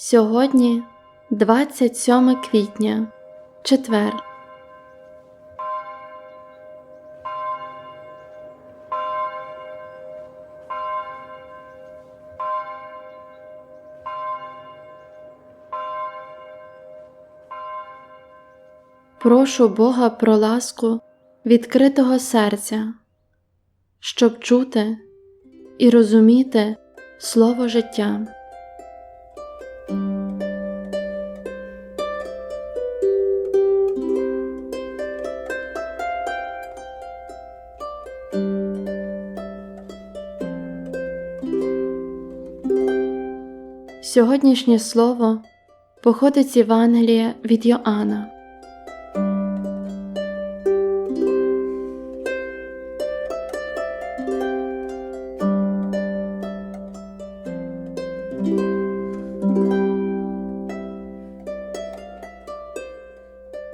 Сьогодні 27 квітня, четвер. Прошу Бога про ласку відкритого серця, щоб чути і розуміти слово життя. Сьогоднішнє слово походить з Євангелія від Йоанна.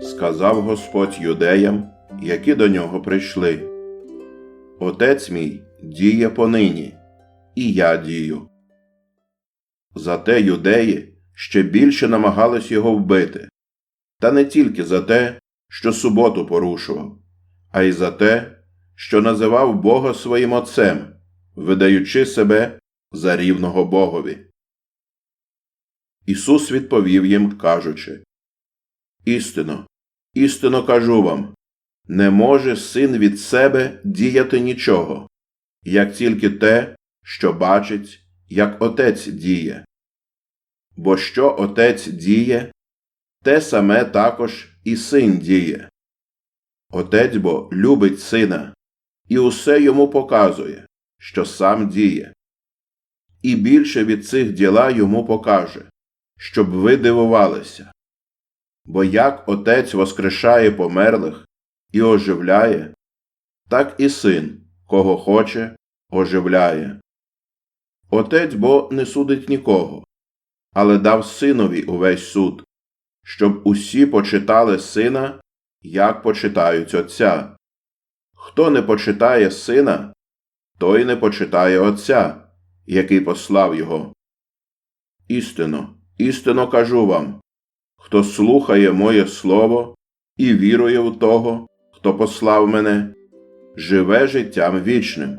сказав Господь юдеям, які до нього прийшли. Отець мій діє понині, і я дію. Зате юдеї ще більше намагались його вбити, та не тільки за те, що суботу порушував, а й за те, що називав Бога своїм Отцем, видаючи себе за рівного Богові. Ісус відповів їм, кажучи Істинно, істинно кажу вам не може син від себе діяти нічого, як тільки те, що бачить, як отець діє. Бо що отець діє, те саме також і син діє. Отець бо любить сина і усе йому показує, що сам діє. І більше від цих діла йому покаже, щоб ви дивувалися. Бо як отець воскрешає померлих і оживляє, так і син, кого хоче, оживляє. Отець бо не судить нікого, але дав синові увесь суд, щоб усі почитали сина, як почитають Отця. Хто не почитає сина, той не почитає Отця, який послав його. Істинно, істинно кажу вам хто слухає моє слово і вірує в того, хто послав мене, живе життям вічним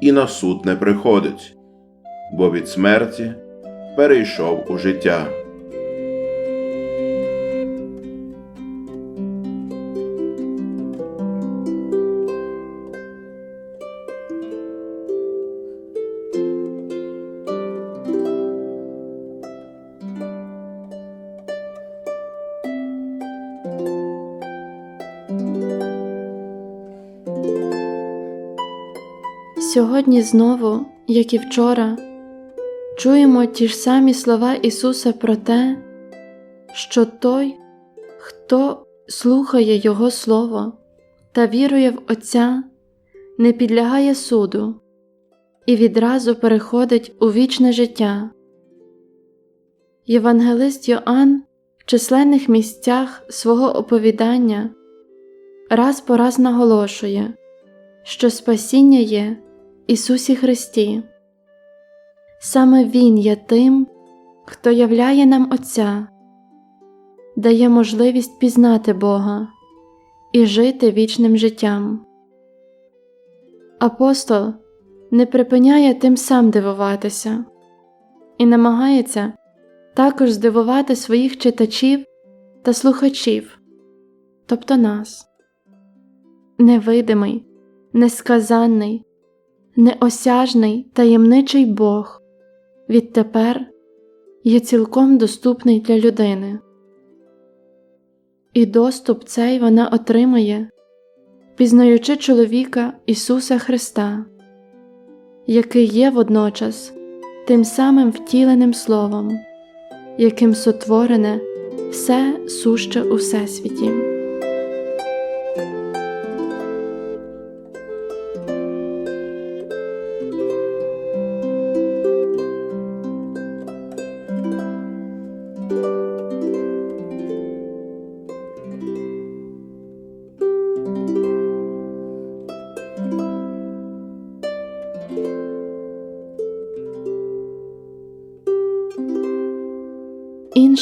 і на суд не приходить, бо від смерті перейшов у життя. Сьогодні знову, як і вчора, чуємо ті ж самі слова Ісуса про те, що той, хто слухає Його Слово та вірує в Отця, не підлягає суду і відразу переходить у вічне життя. Євангелист Йоанн в численних місцях свого оповідання раз по раз наголошує, що спасіння є Ісусі Христі. Саме Він є тим, хто являє нам Отця, дає можливість пізнати Бога і жити вічним життям. Апостол не припиняє тим сам дивуватися і намагається також здивувати своїх читачів та слухачів, тобто нас, невидимий, несказанний неосяжний таємничий Бог відтепер є цілком доступний для людини, і доступ цей вона отримає, пізнаючи чоловіка Ісуса Христа, який є водночас тим самим втіленим Словом, яким сотворене все суще у Всесвіті.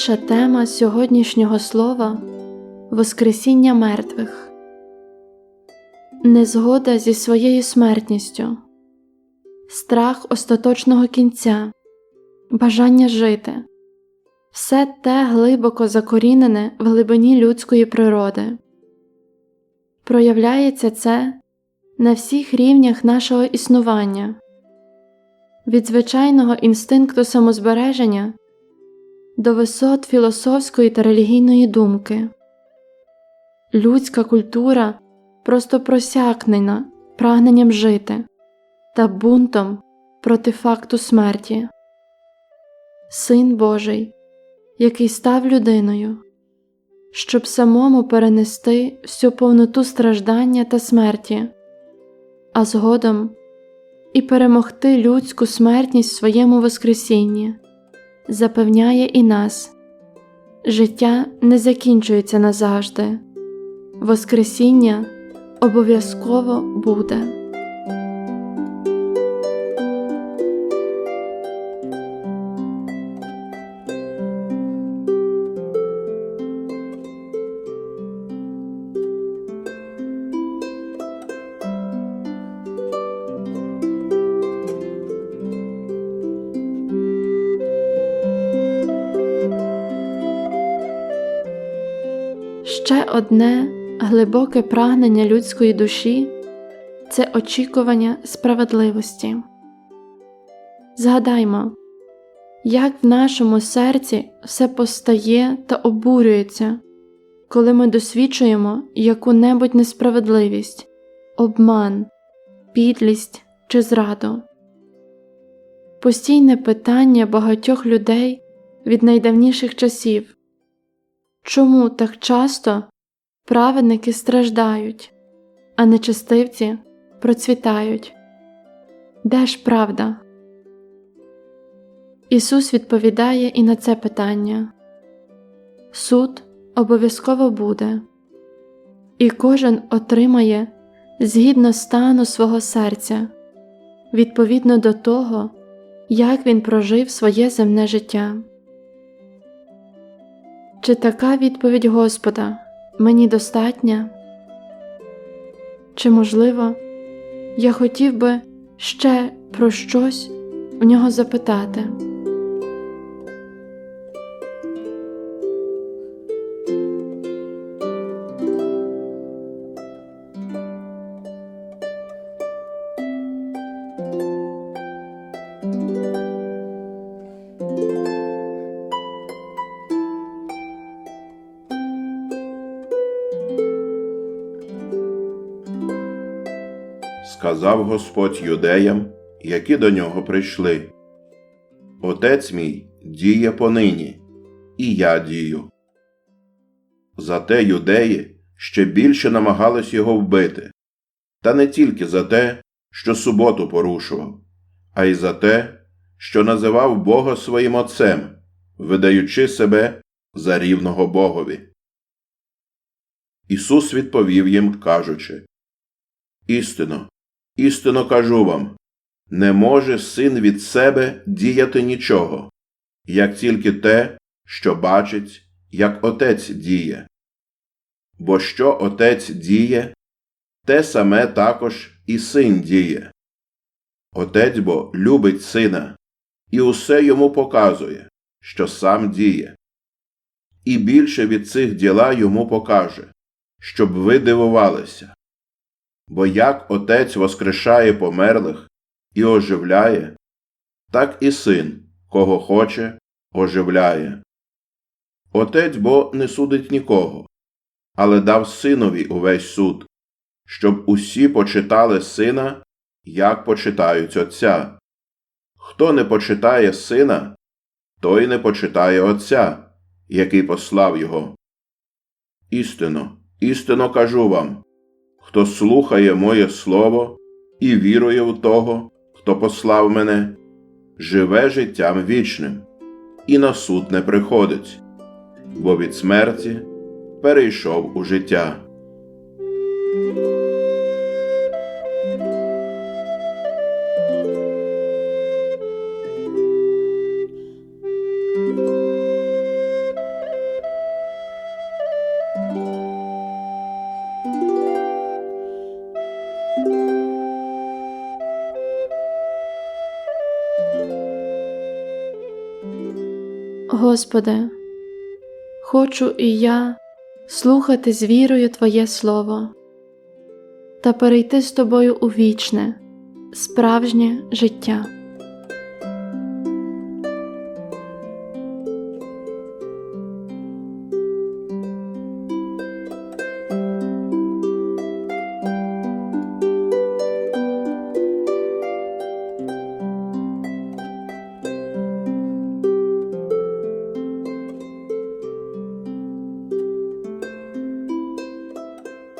Інша тема сьогоднішнього слова Воскресіння мертвих, незгода зі своєю смертністю, страх остаточного кінця, бажання жити. Все те глибоко закорінене в глибині людської природи. Проявляється це на всіх рівнях нашого існування. Від звичайного інстинкту самозбереження до висот філософської та релігійної думки. Людська культура просто просякнена прагненням жити та бунтом проти факту смерті. Син Божий, який став людиною, щоб самому перенести всю повноту страждання та смерті, а згодом і перемогти людську смертність в своєму Воскресінні, запевняє і нас життя не закінчується назавжди, Воскресіння обов'язково буде. Ще одне глибоке прагнення людської душі це очікування справедливості. Згадаймо, як в нашому серці все постає та обурюється, коли ми досвідчуємо яку-небудь несправедливість, обман, підлість чи зраду. Постійне питання багатьох людей від найдавніших часів чому так часто праведники страждають, а нечестивці процвітають? Де ж правда? Ісус відповідає і на це питання Суд обов'язково буде, і кожен отримає згідно стану свого серця, відповідно до того, як він прожив своє земне життя. Чи така відповідь Господа мені достатня? Чи, можливо, я хотів би ще про щось у нього запитати? Сказав Господь юдеям, які до нього прийшли. Отець мій діє понині, і я дію. Зате юдеї ще більше намагались його вбити, та не тільки за те, що суботу порушував, а й за те, що називав Бога своїм Отцем, видаючи себе за рівного Богові. Ісус відповів їм, кажучи Істинно, істинно кажу вам не може син від себе діяти нічого, як тільки те, що бачить, як отець діє. Бо що отець діє, те саме також і син діє. Отець бо любить сина і усе йому показує, що сам діє. І більше від цих діла йому покаже, щоб ви дивувалися. Бо як Отець воскрешає померлих і оживляє, так і син, кого хоче, оживляє. Отець бо не судить нікого, але дав синові увесь суд, щоб усі почитали сина, як почитають Отця. Хто не почитає сина, той не почитає Отця, який послав його. Істинно, істинно кажу вам хто слухає моє слово і вірує в того, хто послав мене, живе життям вічним і на суд не приходить, бо від смерті перейшов у життя. Господи, хочу і я слухати з вірою Твоє Слово та перейти з Тобою у вічне, справжнє життя.